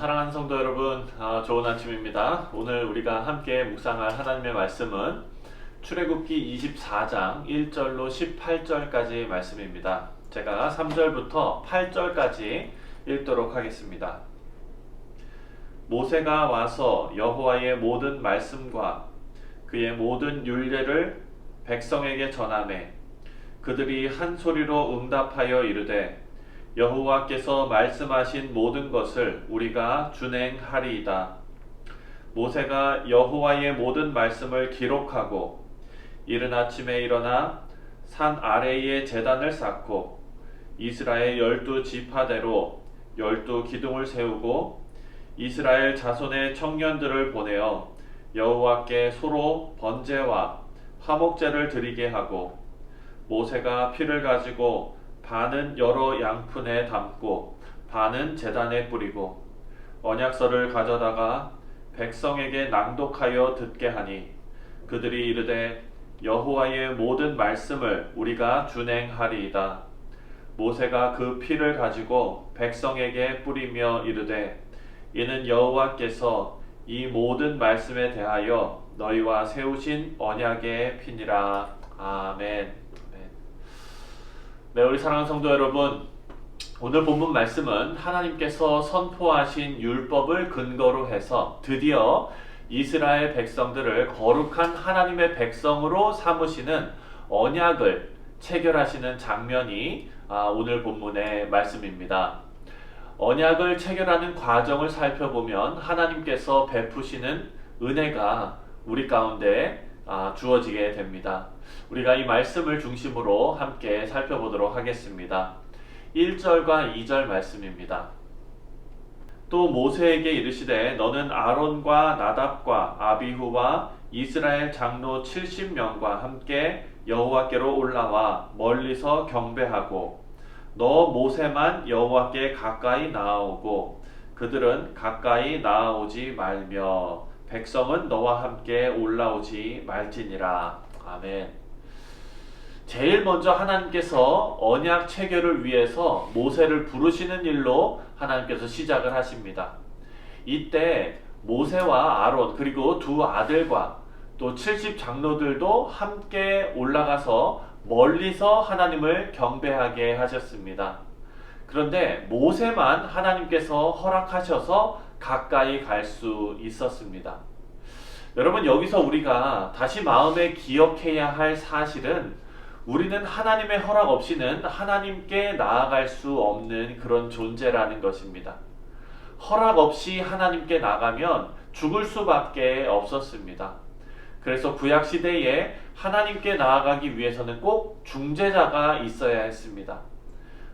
네, 사랑하는 성도 여러분, 아, 좋은 아침입니다. 오늘 우리가 함께 묵상할 하나님의 말씀은 출애굽기 24장 1절로 18절까지 말씀입니다. 제가 3절부터 8절까지 읽도록 하겠습니다. 모세가 와서 여호와의 모든 말씀과 그의 모든 율례를 백성에게 전하매 그들이 한 소리로 응답하여 이르되 여호와께서 말씀하신 모든 것을 우리가 준행하리이다. 모세가 여호와의 모든 말씀을 기록하고 이른 아침에 일어나 산 아래에 제단을 쌓고 이스라엘 열두 지파대로 열두 기둥을 세우고 이스라엘 자손의 청년들을 보내어 여호와께 소로 번제와 화목제를 드리게 하고 모세가 피를 가지고 반은 여러 양푼에 담고 반은 제단에 뿌리고 언약서를 가져다가 백성에게 낭독하여 듣게 하니 그들이 이르되 여호와의 모든 말씀을 우리가 준행하리이다. 모세가 그 피를 가지고 백성에게 뿌리며 이르되 이는 여호와께서 이 모든 말씀에 대하여 너희와 세우신 언약의 피니라. 아멘. 네, 우리 사랑하는 성도 여러분, 오늘 본문 말씀은 하나님께서 선포하신 율법을 근거로 해서 드디어 이스라엘 백성들을 거룩한 하나님의 백성으로 삼으시는 언약을 체결하시는 장면이 아, 오늘 본문의 말씀입니다. 언약을 체결하는 과정을 살펴보면 하나님께서 베푸시는 은혜가 우리 가운데 아, 주어지게 됩니다. 우리가 이 말씀을 중심으로 함께 살펴보도록 하겠습니다. 1절과 2절 말씀입니다. 또 모세에게 이르시되 너는 아론과 나답과 아비후와 이스라엘 장로 70명과 함께 여호와께로 올라와 멀리서 경배하고 너 모세만 여호와께 가까이 나아오고 그들은 가까이 나아오지 말며 백성은 너와 함께 올라오지 말지니라. 아멘. 제일 먼저 하나님께서 언약 체결을 위해서 모세를 부르시는 일로 하나님께서 시작을 하십니다. 이때 모세와 아론 그리고 두 아들과 또 70 장로들도 함께 올라가서 멀리서 하나님을 경배하게 하셨습니다. 그런데 모세만 하나님께서 허락하셔서 가까이 갈 수 있었습니다. 여러분 여기서 우리가 다시 마음에 기억해야 할 사실은 우리는 하나님의 허락 없이는 하나님께 나아갈 수 없는 그런 존재라는 것입니다. 허락 없이 하나님께 나가면 죽을 수밖에 없었습니다. 그래서 구약 시대에 하나님께 나아가기 위해서는 꼭 중재자가 있어야 했습니다.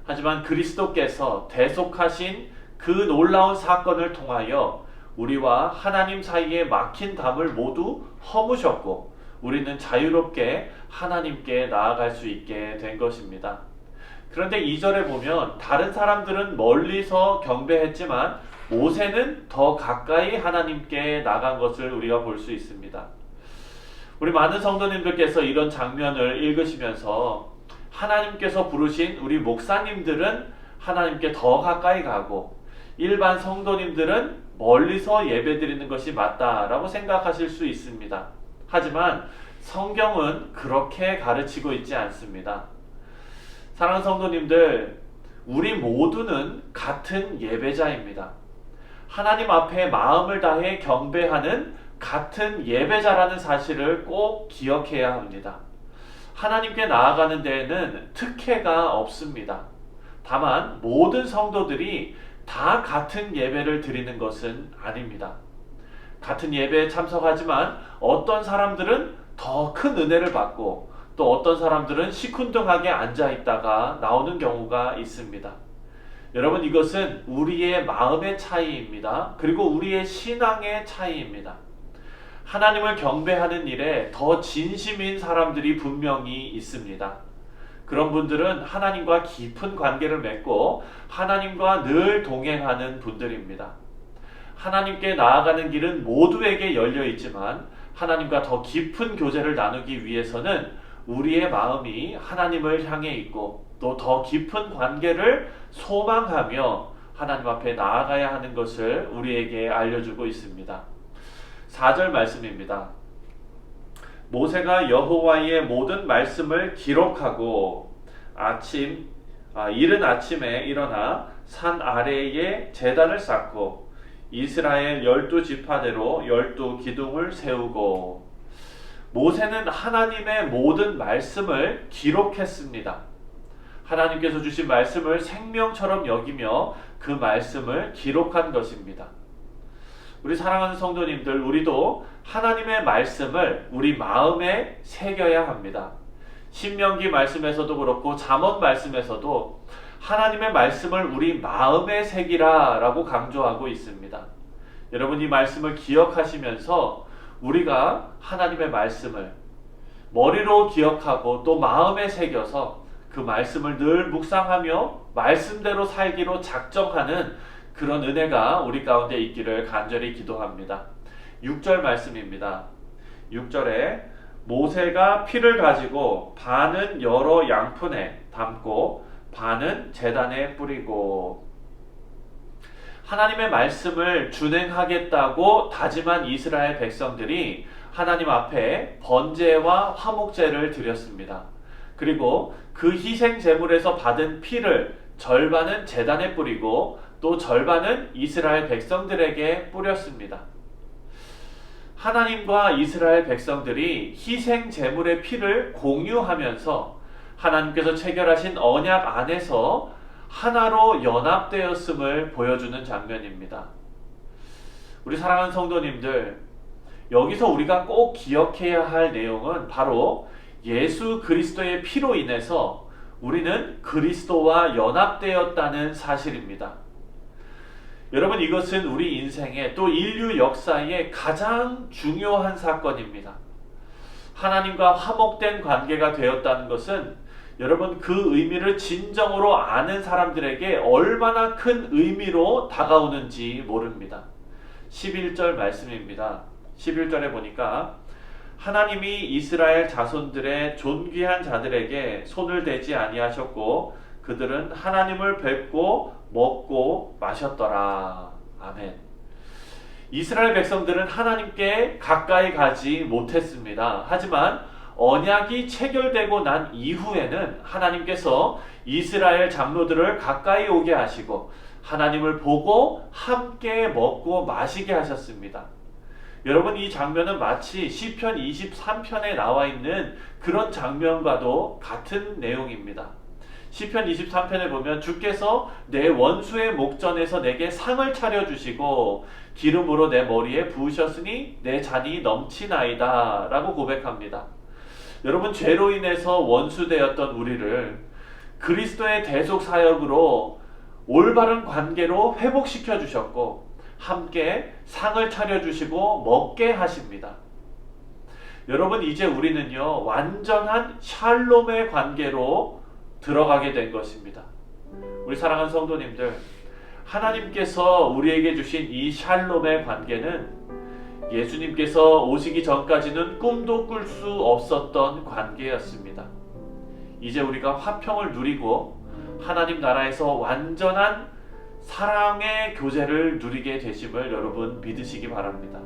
하지만 그리스도께서 대속하신 그 놀라운 사건을 통하여 우리와 하나님 사이에 막힌 담을 모두 허무셨고 우리는 자유롭게 하나님께 나아갈 수 있게 된 것입니다. 그런데 2절에 보면 다른 사람들은 멀리서 경배했지만 모세는 더 가까이 하나님께 나간 것을 우리가 볼 수 있습니다. 우리 많은 성도님들께서 이런 장면을 읽으시면서 하나님께서 부르신 우리 목사님들은 하나님께 더 가까이 가고 일반 성도님들은 멀리서 예배드리는 것이 맞다라고 생각하실 수 있습니다. 하지만 성경은 그렇게 가르치고 있지 않습니다. 사랑하는 성도님들, 우리 모두는 같은 예배자입니다. 하나님 앞에 마음을 다해 경배하는 같은 예배자라는 사실을 꼭 기억해야 합니다. 하나님께 나아가는 데에는 특혜가 없습니다. 다만 모든 성도들이 다 같은 예배를 드리는 것은 아닙니다. 같은 예배에 참석하지만 어떤 사람들은 더 큰 은혜를 받고 또 어떤 사람들은 시큰둥하게 앉아 있다가 나오는 경우가 있습니다. 여러분 이것은 우리의 마음의 차이입니다. 그리고 우리의 신앙의 차이입니다. 하나님을 경배하는 일에 더 진심인 사람들이 분명히 있습니다. 그런 분들은 하나님과 깊은 관계를 맺고 하나님과 늘 동행하는 분들입니다. 하나님께 나아가는 길은 모두에게 열려 있지만 하나님과 더 깊은 교제를 나누기 위해서는 우리의 마음이 하나님을 향해 있고 또 더 깊은 관계를 소망하며 하나님 앞에 나아가야 하는 것을 우리에게 알려주고 있습니다. 4절 말씀입니다. 모세가 여호와의 모든 말씀을 기록하고 아침 아, 이른 아침에 일어나 산 아래에 제단을 쌓고 이스라엘 열두 지파대로 열두 기둥을 세우고 모세는 하나님의 모든 말씀을 기록했습니다. 하나님께서 주신 말씀을 생명처럼 여기며 그 말씀을 기록한 것입니다. 우리 사랑하는 성도님들, 우리도 하나님의 말씀을 우리 마음에 새겨야 합니다. 신명기 말씀에서도 그렇고 잠언 말씀에서도 하나님의 말씀을 우리 마음에 새기라라고 강조하고 있습니다. 여러분 이 말씀을 기억하시면서 우리가 하나님의 말씀을 머리로 기억하고 또 마음에 새겨서 그 말씀을 늘 묵상하며 말씀대로 살기로 작정하는 그런 은혜가 우리 가운데 있기를 간절히 기도합니다. 6절 말씀입니다. 6절에 모세가 피를 가지고 반은 여러 양푼에 담고 반은 재단에 뿌리고 하나님의 말씀을 준행하겠다고 다짐한 이스라엘 백성들이 하나님 앞에 번제와 화목제를 드렸습니다. 그리고 그 희생 제물에서 받은 피를 절반은 재단에 뿌리고 또 절반은 이스라엘 백성들에게 뿌렸습니다. 하나님과 이스라엘 백성들이 희생 제물의 피를 공유하면서 하나님께서 체결하신 언약 안에서 하나로 연합되었음을 보여주는 장면입니다. 우리 사랑하는 성도님들, 여기서 우리가 꼭 기억해야 할 내용은 바로 예수 그리스도의 피로 인해서 우리는 그리스도와 연합되었다는 사실입니다. 여러분 이것은 우리 인생의 또 인류 역사의 가장 중요한 사건입니다. 하나님과 화목된 관계가 되었다는 것은 여러분 그 의미를 진정으로 아는 사람들에게 얼마나 큰 의미로 다가오는지 모릅니다. 11절 말씀입니다. 11절에 보니까 하나님이 이스라엘 자손들의 존귀한 자들에게 손을 대지 아니하셨고 그들은 하나님을 뵙고 먹고 마셨더라. 아멘. 이스라엘 백성들은 하나님께 가까이 가지 못했습니다. 하지만 언약이 체결되고 난 이후에는 하나님께서 이스라엘 장로들을 가까이 오게 하시고 하나님을 보고 함께 먹고 마시게 하셨습니다. 여러분 이 장면은 마치 시편 23편에 나와 있는 그런 장면과도 같은 내용입니다. 시편 23편에 보면 주께서 내 원수의 목전에서 내게 상을 차려 주시고 기름으로 내 머리에 부으셨으니 내 잔이 넘치나이다라고 고백합니다. 여러분 죄로 인해서 원수되었던 우리를 그리스도의 대속 사역으로 올바른 관계로 회복시켜 주셨고 함께 상을 차려 주시고 먹게 하십니다. 여러분 이제 우리는요 완전한 샬롬의 관계로 들어가게 된 것입니다. 우리 사랑하는 성도님들 하나님께서 우리에게 주신 이 샬롬의 관계는 예수님께서 오시기 전까지는 꿈도 꿀 수 없었던 관계였습니다. 이제 우리가 화평을 누리고 하나님 나라에서 완전한 사랑의 교제를 누리게 되심을 여러분 믿으시기 바랍니다.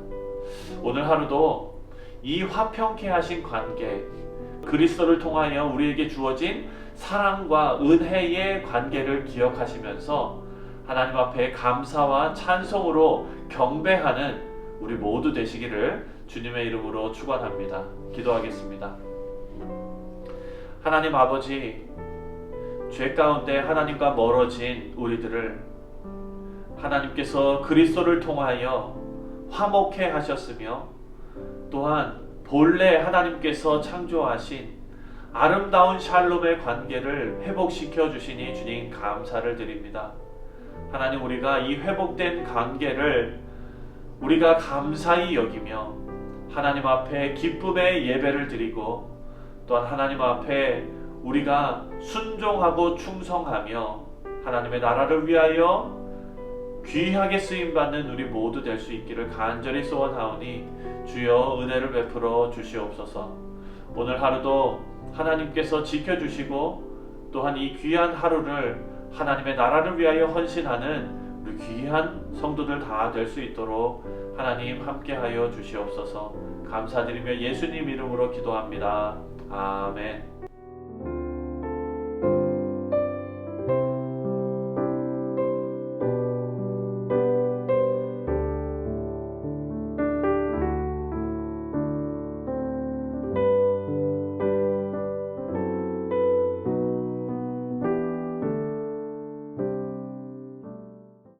오늘 하루도 이 화평케 하신 관계, 그리스도를 통하여 우리에게 주어진 사랑과 은혜의 관계를 기억하시면서 하나님 앞에 감사와 찬송으로 경배하는 우리 모두 되시기를 주님의 이름으로 축원합니다. 기도하겠습니다. 하나님 아버지 죄 가운데 하나님과 멀어진 우리들을 하나님께서 그리스도를 통하여 화목해 하셨으며 또한 본래 하나님께서 창조하신 아름다운 샬롬의 관계를 회복시켜 주시니 주님 감사를 드립니다. 하나님 우리가 이 회복된 관계를 우리가 감사히 여기며 하나님 앞에 기쁨의 예배를 드리고 또한 하나님 앞에 우리가 순종하고 충성하며 하나님의 나라를 위하여 귀하게 쓰임 받는 우리 모두 될 수 있기를 간절히 소원하오니 주여 은혜를 베풀어 주시옵소서. 오늘 하루도 하나님께서 지켜주시고 또한 이 귀한 하루를 하나님의 나라를 위하여 헌신하는 우리 귀한 성도들 다 될 수 있도록 하나님 함께하여 주시옵소서. 감사드리며 예수님 이름으로 기도합니다. 아멘.